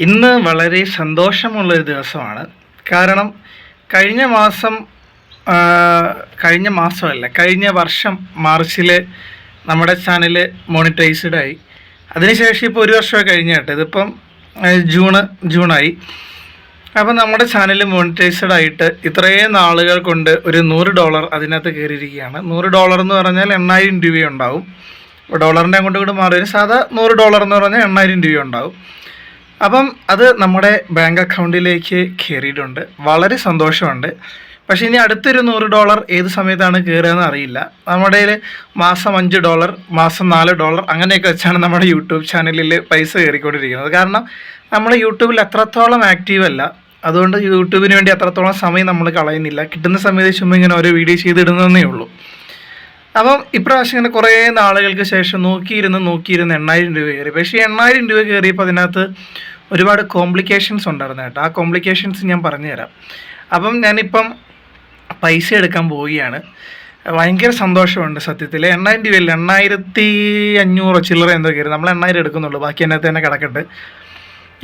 ഇന്ന് വളരെ സന്തോഷമുള്ളൊരു ദിവസമാണ്. കാരണം കഴിഞ്ഞ മാസം കഴിഞ്ഞ മാസമല്ല കഴിഞ്ഞ വർഷം മാർച്ചിൽ നമ്മുടെ ചാനൽ മോണിറ്റൈസ്ഡ് ആയി. അതിനുശേഷം ഇപ്പോൾ ഒരു വർഷമേ കഴിഞ്ഞ കേട്ടോ. ഇതിപ്പം ജൂണ് ജൂണായി. അപ്പം നമ്മുടെ ചാനൽ മോണിറ്റൈസ്ഡ് ആയിട്ട് ഇത്രയും നാളുകൾ കൊണ്ട് ഒരു നൂറ് ഡോളർ അതിനകത്ത് കയറിയിരിക്കുകയാണ്. നൂറ് ഡോളർ എന്ന് പറഞ്ഞാൽ എണ്ണായിരം രൂപയുണ്ടാവും. ഡോളറിന്റെ അങ്ങോട്ടും ഇങ്ങോട്ട് മാറി സാധാ നൂറ് ഡോളർ എന്ന് പറഞ്ഞാൽ എണ്ണായിരം രൂപ ഉണ്ടാവും അപ്പം അത് നമ്മുടെ ബാങ്ക് അക്കൗണ്ടിലേക്ക് കയറിയിട്ടുണ്ട് വളരെ സന്തോഷമുണ്ട്. പക്ഷേ ഇനി അടുത്തൊരു നൂറ് ഡോളർ ഏത് സമയത്താണ് കയറുകയെന്ന് അറിയില്ല. നമ്മുടെ മാസം അഞ്ച് ഡോളർ മാസം നാല് ഡോളർ അങ്ങനെയൊക്കെ വെച്ചാണ് നമ്മുടെ യൂട്യൂബ് ചാനലിൽ പൈസ കയറിക്കൊണ്ടിരിക്കുന്നത്. കാരണം നമ്മൾ യൂട്യൂബിൽ അത്രത്തോളം ആക്റ്റീവ് അല്ല. അതുകൊണ്ട് യൂട്യൂബിന് വേണ്ടി അത്രത്തോളം സമയം നമ്മൾ കളയുന്നില്ല. കിട്ടുന്ന സമയത്ത് ചുമ്മാ ഇങ്ങനെ ഓരോ വീഡിയോ ചെയ്തിടുന്നതേ ഉള്ളൂ. അപ്പം ഇപ്രാവശ്യം ഇങ്ങനെ കുറേ നാളുകൾക്ക് ശേഷം നോക്കിയിരുന്ന് നോക്കിയിരുന്ന് എണ്ണായിരം രൂപ കയറി. പക്ഷേ എണ്ണായിരം രൂപ കയറിയപ്പോൾ അതിനകത്ത് ഒരുപാട് കോംപ്ലിക്കേഷൻസ് ഉണ്ടായിരുന്നു കേട്ടോ. ആ കോംപ്ലിക്കേഷൻസ് ഞാൻ പറഞ്ഞുതരാം. അപ്പം ഞാനിപ്പം പൈസ എടുക്കാൻ പോവുകയാണ്. ഭയങ്കര സന്തോഷമുണ്ട് സത്യത്തിൽ. എണ്ണായിരം രൂപയില്ല എണ്ണായിരത്തി അഞ്ഞൂറോ ചില്ലറ എന്തോ കയറി. നമ്മൾ എണ്ണായിരം എടുക്കുന്നുള്ളൂ. ബാക്കി അതിനകത്ത് തന്നെ കിടക്കട്ടെ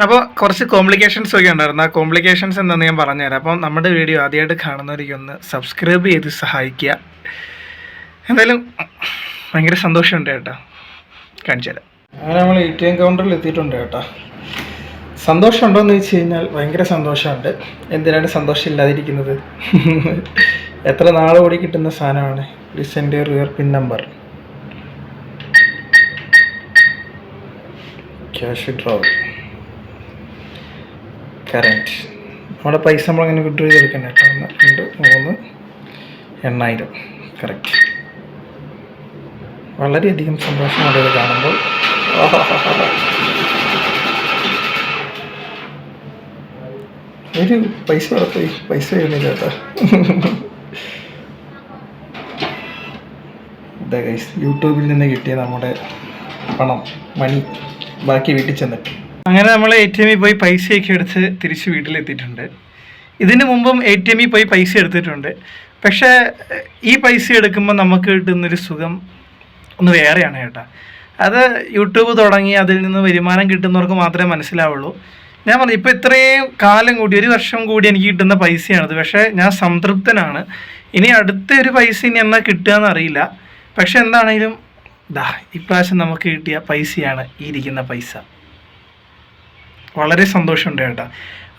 അപ്പോൾ കുറച്ച് കോംപ്ലിക്കേഷൻസ് ഒക്കെ ഉണ്ടായിരുന്നു. ആ കോംപ്ലിക്കേഷൻസ് എന്താണെന്ന് ഞാൻ പറഞ്ഞുതരാം. അപ്പം നമ്മുടെ വീഡിയോ ആദ്യമായിട്ട് കാണുന്നവർക്ക് ഒന്ന് സബ്സ്ക്രൈബ് ചെയ്ത് സഹായിക്കുക. എന്തായാലും ഭയങ്കര സന്തോഷമുണ്ട് കേട്ടോ കാണിച്ചു അങ്ങനെ നമ്മൾ എ ടി എം കൗണ്ടറിൽ എത്തിയിട്ടുണ്ട് കേട്ടോ സന്തോഷമുണ്ടോ എന്ന് വെച്ച് കഴിഞ്ഞാൽ ഭയങ്കര സന്തോഷമുണ്ട്. എന്തിനാണ് സന്തോഷം ഇല്ലാതിരിക്കുന്നത് എത്ര നാൾ കൂടി കിട്ടുന്ന സാധനമാണ്? ലിസന്റെ rear pin number cash withdrawal current നമ്മുടെ പൈസ നമ്മളങ്ങനെ വിഡ്രോ ചെയ്തെടുക്കണം കേട്ടോ. ഒന്ന് രണ്ട് മൂന്ന് എണ്ണായിരം. കറക്റ്റ് വളരെയധികം സന്തോഷമുണ്ട് ഇത് കാണുമ്പോൾ. ഒരു പൈസ പോയി. പൈസ വരുന്നില്ല കേട്ടോ. യൂട്യൂബിൽ നിന്ന് കിട്ടിയ നമ്മുടെ പണം മണി ബാക്കി വീട്ടിൽ ചെന്നിട്ട്. അങ്ങനെ നമ്മൾ എ ടി എമ്മിൽ പോയി പൈസയൊക്കെ എടുത്ത് തിരിച്ച് വീട്ടിലെത്തിയിട്ടുണ്ട്. ഇതിന് മുമ്പും എ ടി എമ്മിൽ പോയി പൈസ എടുത്തിട്ടുണ്ട്. പക്ഷേ ഈ പൈസ എടുക്കുമ്പോൾ നമുക്ക് കിട്ടുന്നൊരു സുഖം ഒന്ന് വേറെയാണ് കേട്ടോ. അത് യൂട്യൂബ് തുടങ്ങി അതിൽ നിന്ന് വരുമാനം കിട്ടുന്നവർക്ക് മാത്രമേ മനസ്സിലാവുള്ളൂ. ഞാൻ പറഞ്ഞു ഇപ്പോൾ ഇത്രയും കാലം കൂടി ഒരു വർഷം കൂടി എനിക്ക് കിട്ടുന്ന പൈസയാണത്. പക്ഷേ ഞാൻ സംതൃപ്തനാണ്. ഇനി അടുത്ത ഒരു പൈസ ഇനി എന്നാ കിട്ടുകയെന്ന് അറിയില്ല. പക്ഷെ എന്താണെങ്കിലും ദാ ഇപ്രാവശ്യം നമുക്ക് കിട്ടിയ പൈസയാണ് ഈ ഇരിക്കുന്ന പൈസ. വളരെ സന്തോഷമുണ്ട് കേട്ടോ.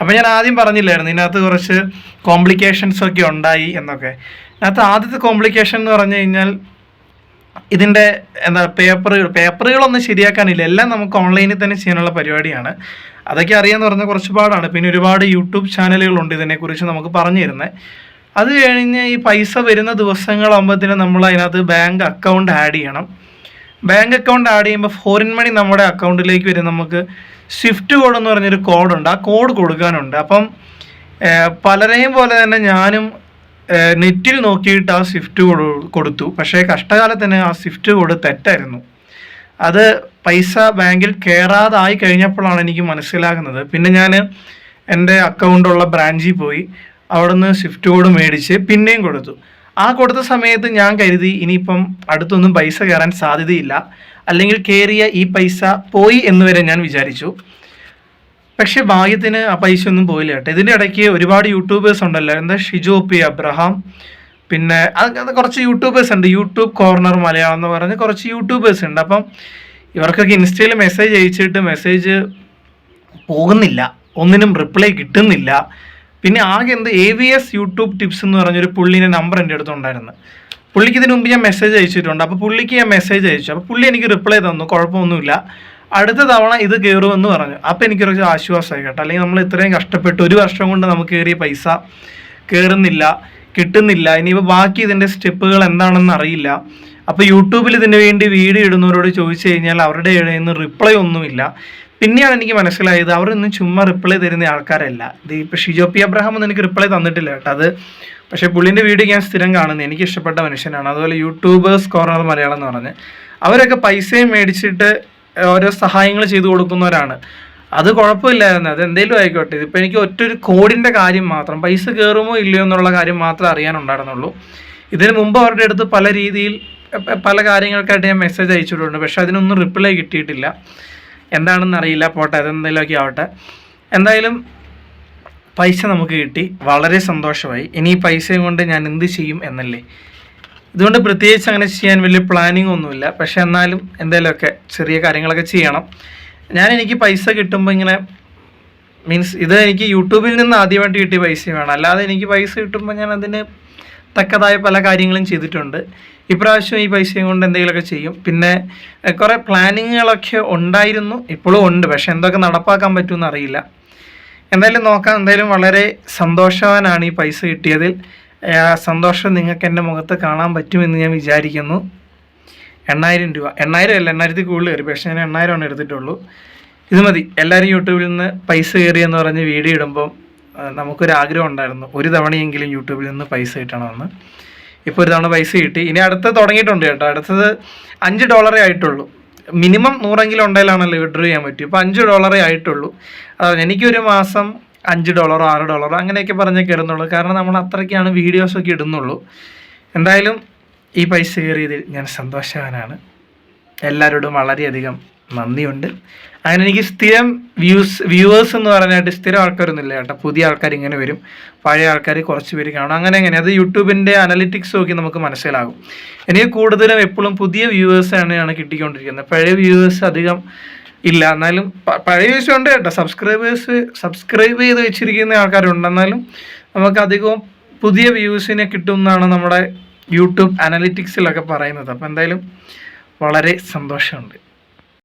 അപ്പോൾ ഞാൻ ആദ്യം പറഞ്ഞില്ലായിരുന്നു ഇതിനകത്ത് കുറച്ച് കോംപ്ലിക്കേഷൻസ് ഒക്കെ ഉണ്ടായി എന്നൊക്കെ. അതിനകത്ത് ആദ്യത്തെ കോംപ്ലിക്കേഷൻ എന്ന് പറഞ്ഞു കഴിഞ്ഞാൽ ഇതിന്റെ എന്താ പേപ്പറുകൾ പേപ്പറുകളൊന്നും ശരിയാക്കാനില്ല. എല്ലാം നമുക്ക് ഓൺലൈനിൽ തന്നെ ചെയ്യാനുള്ള പരിപാടിയാണ്. അതൊക്കെ അറിയാന്ന് പറഞ്ഞാൽ കുറച്ച് പാടാണ് പിന്നെ ഒരുപാട് യൂട്യൂബ് ചാനലുകളുണ്ട് ഇതിനെക്കുറിച്ച് നമുക്ക് പറഞ്ഞു തരുന്നത് അത് കഴിഞ്ഞ് ഈ പൈസ വരുന്ന ദിവസങ്ങളാകുമ്പോഴത്തേനും നമ്മൾ അതിനകത്ത് ബാങ്ക് അക്കൗണ്ട് ആഡ് ചെയ്യണം. ബാങ്ക് അക്കൗണ്ട് ആഡ് ചെയ്യുമ്പോൾ ഫോറിൻ മണി നമ്മുടെ അക്കൗണ്ടിലേക്ക് വരും. നമുക്ക് സ്വിഫ്റ്റ് കോഡ് എന്ന് പറഞ്ഞൊരു കോഡുണ്ട് ആ കോഡ് കൊടുക്കാനുണ്ട്. അപ്പം പലരെയും പോലെ തന്നെ ഞാനും നെറ്റിൽ നോക്കിയിട്ട് ആ സ്വിഫ്റ്റ് കൊടുത്തു. പക്ഷേ കഷ്ടകാലത്ത് തന്നെ ആ സ്വിഫ്റ്റ് കോഡ് തെറ്റായിരുന്നു. അത് പൈസ ബാങ്കിൽ കയറാതായി കഴിഞ്ഞപ്പോഴാണ് എനിക്ക് മനസ്സിലാകുന്നത്. പിന്നെ ഞാൻ എന്റെ അക്കൗണ്ടുള്ള ബ്രാഞ്ചിൽ പോയി അവിടുന്ന് സ്വിഫ്റ്റ് കോഡ് മേടിച്ച് പിന്നെയും കൊടുത്തു. ആ കൊടുത്ത സമയത്ത് ഞാൻ കരുതി ഇനിയിപ്പം അടുത്തൊന്നും പൈസ കയറാൻ സാധ്യതയില്ല. അല്ലെങ്കിൽ കയറിയ ഈ പൈസ പോയി എന്ന് വരെ ഞാൻ വിചാരിച്ചു. പക്ഷെ ഭാഗ്യത്തിന് ആ പൈസ ഒന്നും പോയില്ല കേട്ടോ. ഇതിന്റെ ഇടയ്ക്ക് ഒരുപാട് യൂട്യൂബേഴ്സ് ഉണ്ടല്ലോ. എന്താ? ഷിജോ പി അബ്രഹാം. പിന്നെ അത് കുറച്ച് യൂട്യൂബേഴ്സ് ഉണ്ട്. യൂട്യൂബ് കോർണർ മലയാളം എന്ന് പറഞ്ഞ് കുറച്ച് യൂട്യൂബേഴ്സ് ഉണ്ട്. അപ്പം ഇവർക്കൊക്കെ ഇൻസ്റ്റയിൽ മെസ്സേജ് അയച്ചിട്ട് മെസ്സേജ് പോകുന്നില്ല. ഒന്നിനും റിപ്ലൈ കിട്ടുന്നില്ല. പിന്നെ ആകെ എന്ത്? A V S YouTube tips എന്ന് പറഞ്ഞൊരു പുള്ളിന്റെ നമ്പർ എന്റെ അടുത്തുണ്ടായിരുന്നു. പുള്ളിക്ക് ഇതിനു മുമ്പ് ഞാൻ മെസ്സേജ് അയച്ചിട്ടുണ്ട്. അപ്പോൾ പുള്ളിക്ക് ഞാൻ മെസ്സേജ് അയച്ചു. അപ്പോൾ പുള്ളി എനിക്ക് റിപ്ലൈ തന്നു. കുഴപ്പമൊന്നുമില്ല. അടുത്ത തവണ ഇത് കയറുമെന്ന് പറഞ്ഞു. അപ്പോൾ എനിക്ക് കുറച്ച് ആശ്വാസമായി കേട്ടോ. അല്ലെങ്കിൽ നമ്മൾ ഇത്രയും കഷ്ടപ്പെട്ട് ഒരു വർഷം കൊണ്ട് നമുക്ക് കയറിയ പൈസ കയറുന്നില്ല കിട്ടുന്നില്ല. ഇനിയിപ്പോൾ ബാക്കി ഇതിന്റെ സ്റ്റെപ്പുകൾ എന്താണെന്ന് അറിയില്ല. അപ്പോൾ യൂട്യൂബിൽ ഇതിന് വേണ്ടി വീഡിയോ ഇടുന്നവരോട് ചോദിച്ചു കഴിഞ്ഞാൽ അവരുടെ ഇടയിൽ നിന്ന് റിപ്ലൈ ഒന്നുമില്ല. പിന്നെയാണ് എനിക്ക് മനസ്സിലായത് അവരൊന്നും ചുമ്മാ റിപ്ലൈ തരുന്ന ആൾക്കാരല്ല. ഇത് ഇപ്പോൾ ഷിജോ പി അബ്രഹാം ഒന്നും എനിക്ക് റിപ്ലൈ തന്നിട്ടില്ല കേട്ടോ. അത് പക്ഷേ പുള്ളിന്റെ വീഡിയോ ഞാൻ സ്ഥിരം കാണുന്നത് എനിക്ക് ഇഷ്ടപ്പെട്ട മനുഷ്യനാണ്. അതുപോലെ യൂട്യൂബേഴ്സ് കോർണർ മലയാളം എന്ന് പറഞ്ഞ്. അവരൊക്കെ പൈസയും മേടിച്ചിട്ട് ഓരോ സഹായങ്ങൾ ചെയ്തു കൊടുക്കുന്നവരാണ്. അത് കുഴപ്പമില്ലായിരുന്നു. അത് എന്തെങ്കിലും ആയിക്കോട്ടെ. ഇതിപ്പോൾ എനിക്ക് ഒറ്റൊരു കോഡിന്റെ കാര്യം മാത്രം പൈസ കയറുമോ ഇല്ലയോ എന്നുള്ള കാര്യം മാത്രമേ അറിയാനുണ്ടായിരുന്നുള്ളൂ. ഇതിന് മുമ്പ് അവരുടെ അടുത്ത് പല രീതിയിൽ പല കാര്യങ്ങൾക്കായിട്ട് ഞാൻ മെസ്സേജ് അയച്ചിട്ടുണ്ട്. പക്ഷെ അതിനൊന്നും റിപ്ലൈ കിട്ടിയിട്ടില്ല. എന്താണെന്ന് അറിയില്ല. പോട്ടെ അതെന്തെങ്കിലുമൊക്കെ ആവട്ടെ. എന്തായാലും പൈസ നമുക്ക് കിട്ടി. വളരെ സന്തോഷമായി. ഇനി ഈ പൈസയും കൊണ്ട് ഞാൻ എന്ത് ചെയ്യും എന്നല്ലേ? ഇതുകൊണ്ട് പ്രത്യേകിച്ച് അങ്ങനെ ചെയ്യാൻ വലിയ പ്ലാനിങ് ഒന്നുമില്ല. പക്ഷെ എന്നാലും എന്തെങ്കിലുമൊക്കെ ചെറിയ കാര്യങ്ങളൊക്കെ ചെയ്യണം. ഞാൻ എനിക്ക് പൈസ കിട്ടുമ്പോൾ ഇങ്ങനെ മീൻസ് ഇത് എനിക്ക് യൂട്യൂബിൽ നിന്ന് ആദ്യമായിട്ട് കിട്ടിയ പൈസയാണ് അല്ലാതെ എനിക്ക് പൈസ കിട്ടുമ്പോൾ ഞാൻ അതിന് തക്കതായ പല കാര്യങ്ങളും ചെയ്തിട്ടുണ്ട്. ഇപ്രാവശ്യം ഈ പൈസയും കൊണ്ട് എന്തെങ്കിലുമൊക്കെ ചെയ്യും. പിന്നെ കുറേ പ്ലാനിങ്ങുകളൊക്കെ ഉണ്ടായിരുന്നു. ഇപ്പോഴും ഉണ്ട്. പക്ഷെ എന്തൊക്കെ നടപ്പാക്കാൻ പറ്റുമെന്ന് അറിയില്ല. എന്തായാലും നോക്കാം. എന്തായാലും വളരെ സന്തോഷവാനാണ് ഈ പൈസ കിട്ടിയതിൽ. സന്തോഷം നിങ്ങൾക്ക് എന്റെ മുഖത്ത് കാണാൻ പറ്റുമെന്ന് ഞാൻ വിചാരിക്കുന്നു. എണ്ണായിരം രൂപ. എണ്ണായിരം അല്ല എണ്ണായിരത്തി കൂടുതൽ കയറി. പക്ഷേ ഞാൻ എണ്ണായിരമാണ് എടുത്തിട്ടുള്ളൂ. ഇത് മതി. എല്ലാവരും യൂട്യൂബിൽ നിന്ന് പൈസ കയറി എന്ന് പറഞ്ഞ് വീഡിയോ ഇടുമ്പം നമുക്കൊരാഗ്രഹം ഉണ്ടായിരുന്നു. ഒരു തവണയെങ്കിലും യൂട്യൂബിൽ നിന്ന് പൈസ കിട്ടണമെന്ന്. ഇപ്പോൾ ഒരു തവണ പൈസ കിട്ടി. ഇനി അടുത്ത് തുടങ്ങിയിട്ടുണ്ട് കേട്ടോ. അടുത്തത് അഞ്ച് ഡോളറേ ആയിട്ടുള്ളൂ. മിനിമം നൂറെങ്കിലും ഉണ്ടെങ്കിലാണല്ലോ വിഡ്രോ ചെയ്യാൻ പറ്റും. ഇപ്പോൾ അഞ്ച് ഡോളറേ ആയിട്ടുള്ളൂ. അതാണ് എനിക്കൊരു മാസം അഞ്ച് ഡോളറോ ആറ് ഡോളറോ അങ്ങനെയൊക്കെ പറഞ്ഞേ കയറുന്നുള്ളൂ. കാരണം നമ്മൾ അത്രയ്ക്കാണ് വീഡിയോസൊക്കെ ഇടുന്നുള്ളൂ. എന്തായാലും ഈ പൈസ കയറിയതിൽ ഞാൻ സന്തോഷവാനാണ്. എല്ലാവരോടും വളരെയധികം നന്ദിയുണ്ട്. അങ്ങനെ എനിക്ക് സ്ഥിരം വ്യൂസ് വ്യൂവേഴ്സ് എന്ന് പറയാനായിട്ട് സ്ഥിരം ആൾക്കാരൊന്നും ഇല്ല കേട്ടോ. പുതിയ ആൾക്കാർ ഇങ്ങനെ വരും. പഴയ ആൾക്കാർ കുറച്ച് പേര് കാണും. അങ്ങനെ അങ്ങനെ. അത് യൂട്യൂബിന്റെ അനലിറ്റിക്സ് നോക്കി നമുക്ക് മനസ്സിലാകും. എനിക്ക് കൂടുതലും എപ്പോഴും പുതിയ വ്യൂവേഴ്സ് തന്നെയാണ് കിട്ടിക്കൊണ്ടിരിക്കുന്നത്. പഴയ വ്യൂവേഴ്സ് അധികം ഇല്ല എന്നാലും പഴയ വിഷയമുണ്ട് കേട്ടോ. സബ്സ്ക്രൈബേഴ്സ് സബ്സ്ക്രൈബ് ചെയ്ത് വെച്ചിരിക്കുന്ന ആൾക്കാരുണ്ട്. എന്നാലും നമുക്ക് അധികവും പുതിയ വ്യൂസിനെ കിട്ടും എന്നാണ് നമ്മുടെ യൂട്യൂബ് അനലിറ്റിക്സിലൊക്കെ പറയുന്നത്. അപ്പോൾ എന്തായാലും വളരെ സന്തോഷമുണ്ട്.